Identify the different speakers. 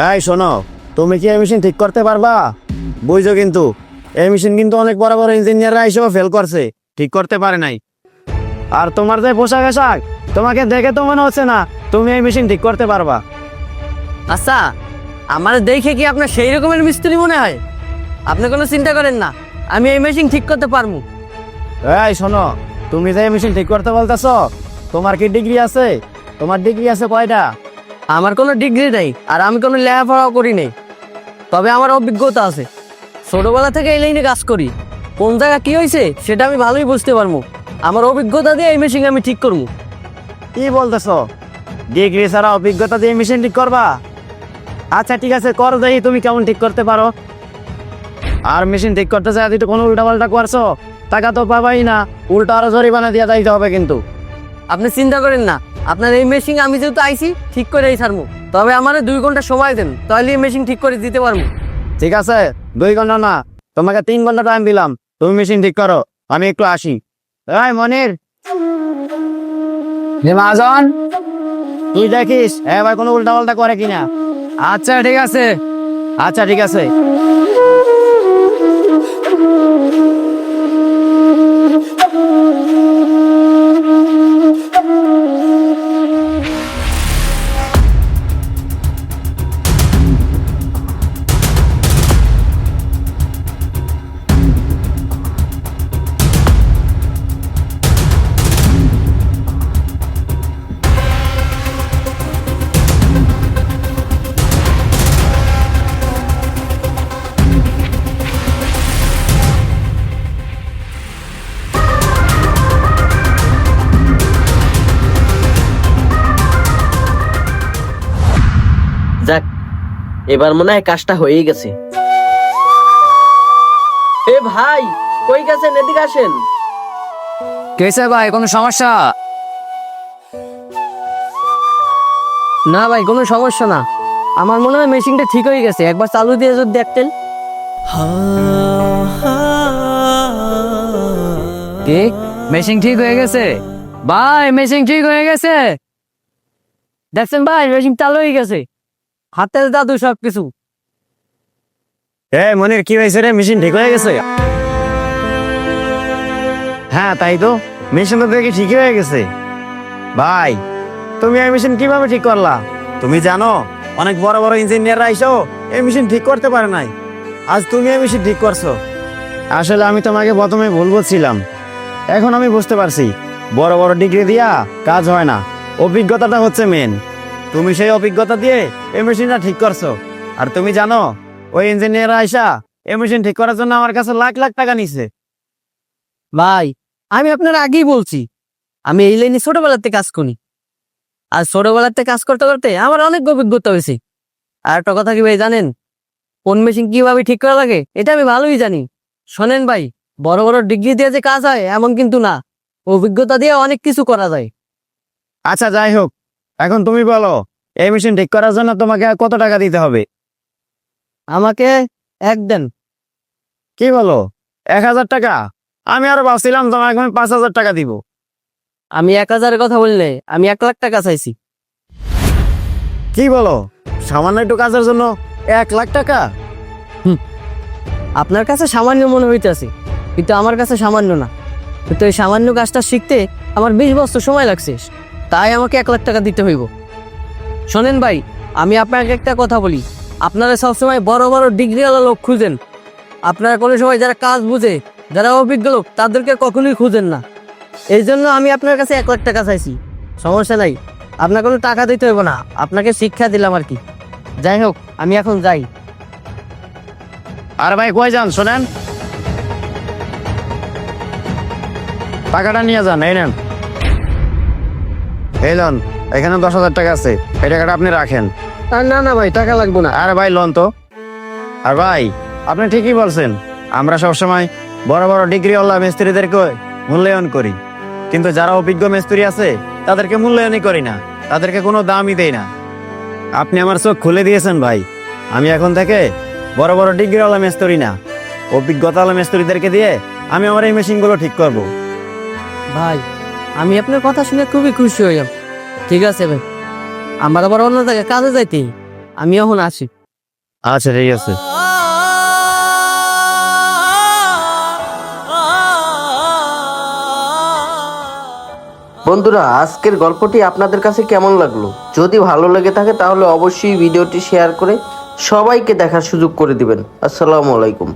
Speaker 1: এই শোনো তুমি কি এই মেশিন ঠিক করতে পারবা? বুঝছ কিন্তু এই মেশিন কিন্তু অনেক বড় বড় ইঞ্জিনিয়াররা এসেও ফেল করছে ঠিক করতে পারে নাই। আর তোমার যে পোশাক আশাক তোমাকে দেখে তো মনে হচ্ছে না তুমি এই মেশিন ঠিক করতে পারবা।
Speaker 2: আচ্ছা আমার দেখে কি আপনার সেই রকমের মিস্ত্রি মনে হয়? আপনি কোনো চিন্তা করেন না আমি এই মেশিন ঠিক করতে পারব।
Speaker 1: এই শোনো তুমি যে এই মেশিন ঠিক করতে বলতেছ তোমার কি ডিগ্রি আছে? তোমার ডিগ্রি আছে কয়টা?
Speaker 2: আমার কোনো ডিগ্রি নেই আর আমি কোনো লেখাপড়াও করি নাই। তবে আমার অভিজ্ঞতা আছে। ছোটবেলা থেকে এই লাইনে কাজ করি। কোন জায়গা কী হয়েছে সেটা আমি ভালোই বুঝতে পারব। আমার অভিজ্ঞতা দিয়ে এই মেশিন আমি ঠিক করব।
Speaker 1: কি বলতেছ? ডিগ্রি ছাড়া অভিজ্ঞতা দিয়ে মেশিন ঠিক করবা? আচ্ছা ঠিক আছে করো দেখি তুমি কেমন ঠিক করতে পারো। আর মেশিন ঠিক করতে চাই তো কোনো উল্টা পাল্টা করছ। টাকা তো পাবাই না। উল্টা আরও জরিমানা দিয়ে দিতে হবে কিন্তু।
Speaker 2: আপনি চিন্তা করেন না। আপনার এই মেশিন আমি যেহেতু আইছি ঠিক করে এই ছাড়বো তবে আমার দুই ঘণ্টা সময় দেন তাহলে এই মেশিন ঠিক করে দিতে পারব
Speaker 1: ঠিক আছে দুই ঘণ্টা না তোমাকে তিন ঘণ্টা টাইম দিলাম তুমি মেশিন ঠিক করো আমি একটু আসি। এই মনির।
Speaker 3: মহাজন
Speaker 1: তুই দেখিস হ্যাঁ ভাই কোনো উল্টা পাল্টা করে কিনা।
Speaker 3: আচ্ছা ঠিক আছে।
Speaker 1: আচ্ছা ঠিক আছে।
Speaker 2: যাক এবার মনে হয় কাজটা হয়েই গেছে। এ ভাই কই গেছেন? এদিকে আসেন।
Speaker 3: কেসে ভাই কোনো সমস্যা?
Speaker 2: না ভাই কোনো সমস্যা না। আমার মনে হয় মেশিনটা ঠিক হয়ে গেছে। একবার চালু দিয়ে যদি দেখতেন।
Speaker 3: কি? মেশিন ঠিক হয়ে গেছে? ভাই মেশিন ঠিক হয়ে গেছে?
Speaker 2: দেখছেন ভাই মেশিন চালু হয়ে গেছে। হাতে দাদু সব কিছু
Speaker 1: এ মনির, কি হয়েছে রে? মেশিন ঠিক হয়ে গেছে? হ্যাঁ তাই তো। মেশিন তো দেখি ঠিকই হয়ে গেছে। ভাই, তুমি এই মেশিন কীভাবে ঠিক করলা? তুমি জানো, অনেক বড় বড় ইঞ্জিনিয়াররা আইসো এই মেশিন ঠিক করতে পারে নাই। আজ তুমি এই মেশিন ঠিক করছ। আসলে আমি তোমাকে প্রথমে ভুল বলছিলাম এখন আমি বুঝতে পারছি, বড় বড় ডিগ্রি দিয়া কাজ হয় না। অভিজ্ঞতাটা হচ্ছে মেন তুমি সেই অভিজ্ঞতা দিয়ে এই মেশিনটা ঠিক করছ। আর তুমি জানো ওই ইঞ্জিনিয়ার আইসা এই মেশিন ঠিক করার জন্য আমার কাছে লাখ লাখ টাকা নিছে।
Speaker 2: ভাই আমি আপনার আগেই বলছি আমি এই লাইনে ছোটবেলাতে কাজ করি। আর ছোটবেলাতে কাজ করতে করতে আমার অনেক অভিজ্ঞতা হয়েছে। আর একটা কথা কি ভাই জানেন কোন মেশিন কীভাবে ঠিক করা লাগে এটা আমি ভালোই জানি। শোনেন ভাই বড় বড় ডিগ্রি দিয়ে যে কাজ হয় এমন কিন্তু না। অভিজ্ঞতা দিয়ে অনেক কিছু করা যায়।
Speaker 1: আচ্ছা যাই হোক এখন তুমি বলো এই মেশিন ঠিক করার জন্য তোমাকে কত টাকা দিতে হবে?
Speaker 2: আমাকে এক দেন।
Speaker 1: কি বলো? এক হাজার টাকা? আমি আরও ভাবছিলাম তোমাকে আমি পাঁচ হাজার টাকা দিব।
Speaker 2: আমি এক হাজারের কথা বললে আমি এক লাখ টাকা চাইছি।
Speaker 1: কি বলো? সামান্য একটু কাজের জন্য এক লাখ টাকা?
Speaker 2: আপনার কাছে সামান্য মনে হইতেছে কিন্তু আমার কাছে সামান্য না। কিন্তু এই সামান্য কাজটা শিখতে আমার বিশ বছর সময় লাগছে। তাই আমাকে এক লাখ টাকা দিতে হইব। শোনেন ভাই, আমি আপনাকে একটা কথা বলি। আপনারা সবসময় বড় বড় ডিগ্রিওয়ালা লোক খুঁজেন। আপনারা কোনো সময় যারা কাজ বুঝে, যারা অভিজ্ঞ লোক, তাদেরকে কখনোই খুঁজেন না। এই জন্য আমি আপনার কাছে এক লাখ টাকা চাইছি। সমস্যা নাই, আপনার কোনো টাকা দিতে হইব না। আপনাকে শিক্ষা দিলাম আর কি। যাই হোক, আমি এখন যাই।
Speaker 1: আর ভাই, কই যান? শোনেন। টাকাটা নিয়ে যান, এই নেন। এই লন এখানে দশ হাজার টাকা আছে। এই টাকাটা আপনি রাখেন।
Speaker 2: আর না না ভাই টাকা লাগবে না।
Speaker 1: আরে ভাই লোন তো। আর ভাই আপনি ঠিকই বলছেন। আমরা সবসময় বড় বড় ডিগ্রিওয়ালা মিস্ত্রিদেরকে মূল্যায়ন করি। কিন্তু যারা অভিজ্ঞ মিস্ত্রি আছে তাদেরকে মূল্যায়নই করি না। তাদেরকে কোনো দামই দেই না। আপনি আমার চোখ খুলে দিয়েছেন ভাই। আমি এখন থেকে বড় বড় ডিগ্রিওয়ালা মিস্ত্রি না। অভিজ্ঞতাওয়ালা মিস্ত্রিদেরকে দিয়ে আমি আমার এই মেশিনগুলো ঠিক করব।
Speaker 2: ভাই আমি আপনার কথা শুনে খুবই খুশি হইলাম। ঠিক আছে ভাই। আমার আবার অন্য জায়গায় কাজে যাইতে আমি এখন আসি।
Speaker 1: আচ্ছা ঠিক আছে।
Speaker 4: বন্ধুরা আজকের গল্পটি আপনাদের কাছে কেমন লাগল? যদি ভালো লেগে থাকে তাহলে অবশ্যই ভিডিওটি শেয়ার করে সবাইকে দেখার সুযোগ করে দিবেন। আসসালামু আলাইকুম।